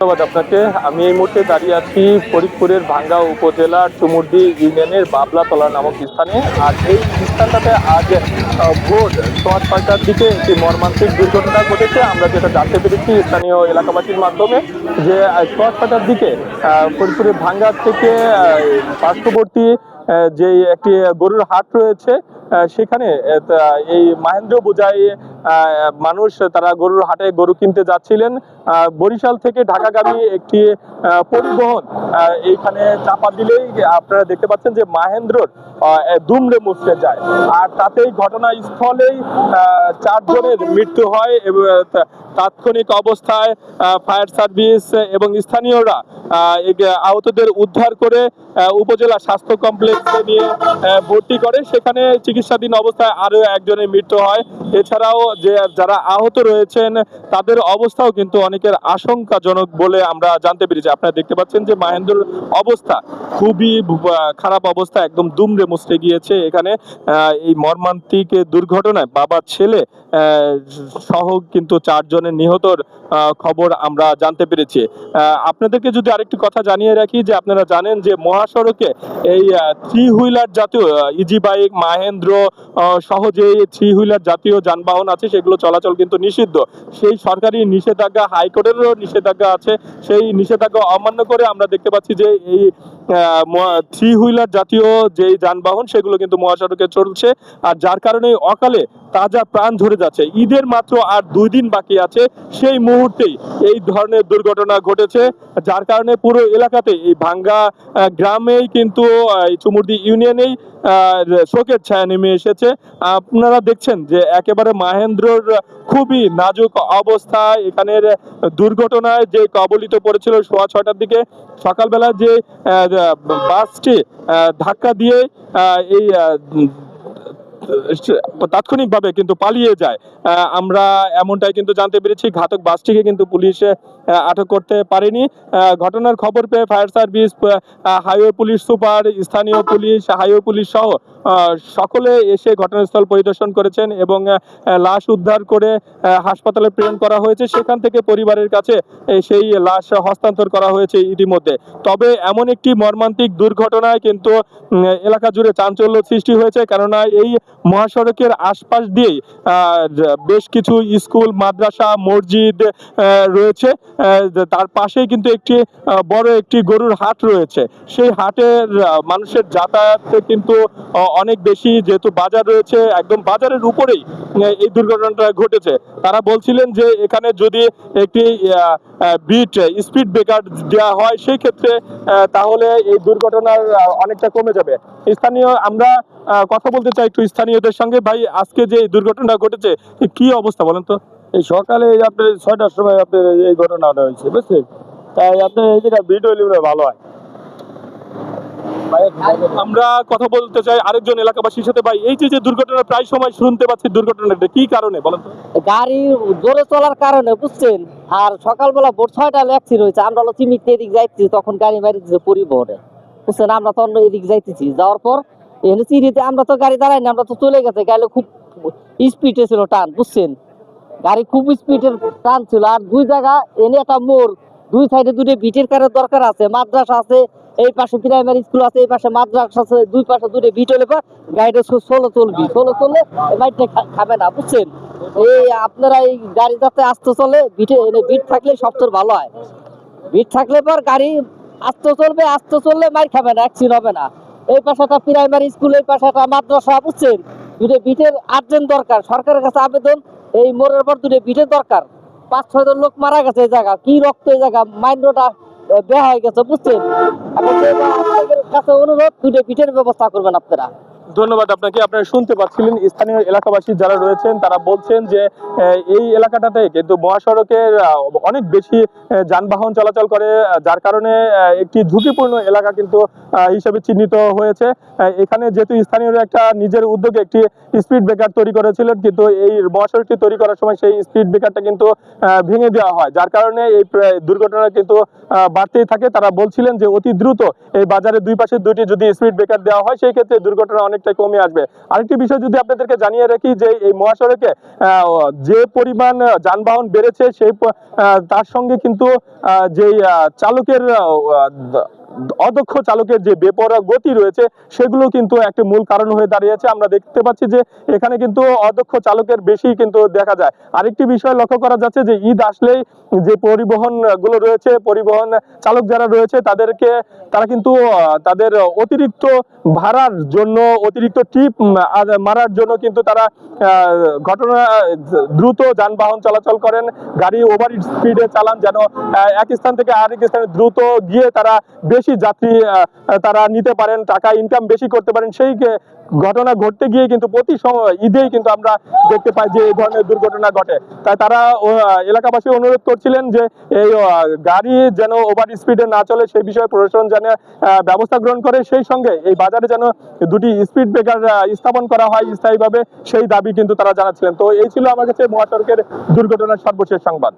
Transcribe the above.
ধন্যবাদ আপনাকে। আমি এই মুহূর্তে দাঁড়িয়ে আছি ফরিদপুরের ভাঙ্গা উপজেলার চুমুরদি ইউনিয়নের বাবলাতলা নামক স্থানে। আর এই স্থানটাতে আজ ভোর সোয়া ছয়টার দিকে একটি মর্মান্তিক দুর্ঘটনা ঘটেছে। আমরা যেটা জানতে পেরেছি স্থানীয় এলাকাবাসীর মাধ্যমে যে সোয়া ছয়টার দিকে ফরিদপুরের ভাঙ্গা থেকে পার্শ্ববর্তী যে একটি গরুর হাট রয়েছে সেখানে এই মাহেন্দ্র বোঝাই মানুষ তারা গরুর হাটে গরু কিনতে যাচ্ছিলেন। বরিশাল থেকে ঢাকাগামী একটি পরিবহন এইখানে চাপা দিলেই আপনারা দেখতে পাচ্ছেন যে মাহেন্দ্রর দুমড়ে মুচড়ে যায়। আর তাতেই ঘটনাস্থলেই চারজনের মৃত্যু হয় এবং তাৎক্ষণিক অবস্থায় ফায়ার সার্ভিস এবং স্থানীয়রা আহ, আহতদের উদ্ধার করে উপজেলা স্বাস্থ্য কমপ্লেক্সে নিয়ে ভর্তি করে। সেখানে চিকিৎসাধীন অবস্থায় আরও একজনের মৃত্যু হয়। এছাড়াও যে যারা আহত রয়েছেন, তাদের অবস্থাও কিন্তু অনেকের আশঙ্কাজনক বলে আমরা জানতে পেরেছি। আপনারা দেখতে পাচ্ছেন যে মাহেন্দ্রর অবস্থা খুবই খারাপ অবস্থা, একদম দুমড়ে মুচড়ে গিয়েছে। এখানে এই মর্মান্তিক দুর্ঘটনায় বাবা ছেলে সহ কিন্তু চারজনের নিহতর খবর আমরা জানতে পেরেছি। আপনাদেরকে যদি আরেকটি কথা জানিয়ে রাখি, যে আপনারা জানেন যে মহাসড়কে এই থ্রি হুইলার জাতীয় ইজি বাইক, মাহেন্দ্র সহ থ্রি হুইলার জাতীয় যানবাহন আছে, সেগুলো চলাচল কিন্তু নিষিদ্ধ। সেই সরকারি নিষেধাজ্ঞা, হাইকোর্টেরও নিষেধাজ্ঞা আছে। সেই নিষেধাজ্ঞা অমান্য করে আমরা দেখতে পাচ্ছি যে এই থ্রি হুইলার জাতীয় যে যানবাহন, সেগুলো কিন্তু মহাসড়কে চলছে। আর যার কারণে অকালে তাজা প্রাণ ঝরে যাচ্ছে। ঈদের মাত্র আর দুই দিন বাকি আছে। সেই মুহূর্তেই এই ধরনের দুর্ঘটনা ঘটেছে, যার কারণে পুরো এলাকাতে এই ভাঙ্গা গ্রামেই কিন্তু চুমুরদি ইউনিয়নেই শোকের ছায়া নেমে এসেছে। আপনারা দেখছেন যে একেবারে মাহেন্দ্রর খুবই নাজুক অবস্থা। এখানের দুর্ঘটনায় যে কবলিত পড়েছিল সোয়া ছটার দিকে, সকালবেলা যে বাসটি ধাক্কা দিয়ে এই তাৎক্ষণিকভাবে কিন্তু পালিয়ে যায়। আমরা এমনটাই কিন্তু জানতে পেরেছি ঘাতক বাসটিকে কিন্তু পুলিশে আটক করতে পারেনি। ঘটনার খবর পেয়ে fire service highway police super, স্থানীয় পুলিশ, হাইওয়ে পুলিশ সহ সকলে এসে ঘটনাস্থল পরিদর্শন করেছেন এবং লাশ উদ্ধার করে হাসপাতালে প্রেরণ করা হয়েছে। সেখান থেকে পরিবারের কাছে সেই লাশ হস্তান্তর করা হয়েছে ইতিমধ্যে। তবে এমন একটি মর্মান্তিক দুর্ঘটনায় কিন্তু এলাকা জুড়ে চাঞ্চল্য সৃষ্টি হয়েছে। কেননা এই মহাসড়কের আশপাশ দিয়েই বেশ কিছু স্কুল, মাদ্রাসা, মসজিদ রয়েছে। তার পাশেই কিন্তু একটি বড় একটি গরুর হাট রয়েছে। সেই হাটের মানুষের যাতায়াত কিন্তু অনেক বেশি যেহেতু বাজার রয়েছে, একদম বাজারের উপরেই এই দুর্ঘটনাটা ঘটেছে। তারা বলছিলেন যে এখানে যদি একটি বিট, স্পিড ব্রেকার দেওয়া হয়, সেই ক্ষেত্রে তাহলে এই দুর্ঘটনার অনেকটা কমে যাবে। স্থানীয়, আমরা কথা বলতে চাই একটু স্থানীয়দের সঙ্গে। ভাই, আজকে যে দুর্ঘটনা ঘটেছে, কি অবস্থা বলেন তো? এই সকালে এই আপনার ছয়টার সময় আপনার এই ঘটনাটা হয়েছে বুঝছেন তাই আপনার এই যেটা ভিডিও নিলে ভালো হয়। আমরা কথা বলতে চাই আরেকজন এলাকাবাসীর সাথে। ভাই এই যে যে দুর্ঘটনা প্রায় সময় শুনতে পাচ্ছি দুর্ঘটনাটা কি কারণে বলেন তো? গাড়ি জোরে চলার কারণে বুঝছেন? আর সকালবেলা ভোর ছয়টা লেখছি রয়েছে আমরা হলো চিমিতে এদিক যাইতেছি তখন গাড়ি মারি দিচ্ছে পরিবহনে। বুঝছেন? আমরা তো অন্য এদিক যাইতেছি। যাওয়ার পর এখানে চিরিতে আমরা তো গাড়ি দাঁড়াইনি আমরা তো চলে গেছে গাড়ি খুব স্পিডে ছিল টান বুঝছেন? গাড়ি খুব স্পিডের টান ছিল। আর দুই জায়গা এনে একটা মোড়, দুই সাইডে দুটো বিটের কারের দরকার আছে, মাদ্রাসা আছে, এই পাশে প্রাইমারি স্কুল আছে, এই পাশে মাদ্রাসা আছে, দুই পাশে দুটো বিট হলে পর গাড়িটা ষোলো চলবি। ষোলো চললে বাইকটা খাবে না, বুঝছেন? এই আপনারা এই গাড়ি যাতে আসতে চলে বিটে এনে বিট থাকলে সবচেয়ে ভালো হয়। বিট থাকলে পর গাড়ি আস্তে চলবে, আস্তে চললে মার খাবে না অ্যাক্সিডেন্ট হবে না। এই পাশে একটা প্রাইমারি স্কুল এই পাশে একটা মাদ্রাসা, বুঝছেন? দুটো বিটের আর্জেন্ট দরকার। সরকারের কাছে আবেদন এই মোড়ের পর দুটো পিঠে দরকার। পাঁচ, ছয় জন লোক মারা গেছে এই জায়গা। কি রক্ত এই জায়গা? মাইন্ডটা বেহা হয়ে গেছে, বুঝছেন? কাছে অনুরোধ, দুটো পিঠের ব্যবস্থা করবেন আপনারা। ধন্যবাদ আপনাকে। আপনারা শুনতে পাচ্ছিলেন স্থানীয় এলাকাবাসী যারা রয়েছেন, তারা বলছেন যে এই এলাকাটাতে কিন্তু মহাসড়কের অনেক বেশি যানবাহন চলাচল করে যার কারণে একটি ঝুঁকিপূর্ণ এলাকা কিন্তু হিসেবে চিহ্নিত হয়েছে। এখানে যেহেতু স্থানীয়রা একটা নিজের উদ্যোগে একটি স্পিড ব্রেকার তৈরি করেছিলেন, কিন্তু এই মহাসড়কটি তৈরি করার সময় সেই স্পিড ব্রেকারটা কিন্তু ভেঙে দেওয়া হয়। যার কারণে এই দুর্ঘটনা কিন্তু বাড়তেই থাকে। তারা বলছিলেন যে, অতি দ্রুত এই বাজারের দুই পাশে দুইটি যদি স্পিড ব্রেকার দেওয়া হয়, সেই ক্ষেত্রে দুর্ঘটনা অনেক অনেকটাই কমে আসবে। আরেকটি বিষয় যদি আপনাদেরকে জানিয়ে রাখি যে এই মহাসড়কে যে পরিমাণ যানবাহন বেড়েছে সেই তার সঙ্গে কিন্তু যে চালকের অদক্ষ চালকের যে বেপরোয়া গতি রয়েছে, সেগুলো কিন্তু একটা মূল কারণ হয়ে দাঁড়িয়েছে। আমরা দেখতে পাচ্ছি যে এখানে কিন্তু অদক্ষ চালকের বেশি কিন্তু দেখা যায়। আরেকটি বিষয় লক্ষ্য করা যাচ্ছে যে ঈদ আসলেই যে পরিবহনগুলো রয়েছে, পরিবহন চালক যারা রয়েছে, তাদেরকে তারা কিন্তু তাদের অতিরিক্ত ভাড়ার জন্য, অতিরিক্ত টিপ মারার জন্য কিন্তু তারা ঘটনা, দ্রুত যানবাহন চলাচল করেন। গাড়ি ওভার স্পিডে চালান যেন এক স্থান থেকে আরেক স্থানে দ্রুত গিয়ে তারা বেশি যাত্রী তারা নিতে পারেন, টাকা ইনকাম বেশি করতে পারেন, সেই ঘটনা ঘটতে গিয়ে কিন্তু প্রতি সময় ঈদেই কিন্তু আমরা দেখতে পাই যে এই ধরনের দুর্ঘটনা ঘটে। তাই তারা এলাকাবাসী অনুরোধ করছিলেন যে এই গাড়ি যেন ওভার স্পিডে না চলে, সেই বিষয়ে প্রশাসন যেন ব্যবস্থা গ্রহণ করে। সেই সঙ্গে এই বাজারে যেন দুটি স্পিড ব্রেকার স্থাপন করা হয় স্থায়ীভাবে, সেই দাবি কিন্তু তারা জানাচ্ছিলেন। তো এই ছিল আমার কাছে মহাসড়কের দুর্ঘটনার সর্বশেষ সংবাদ।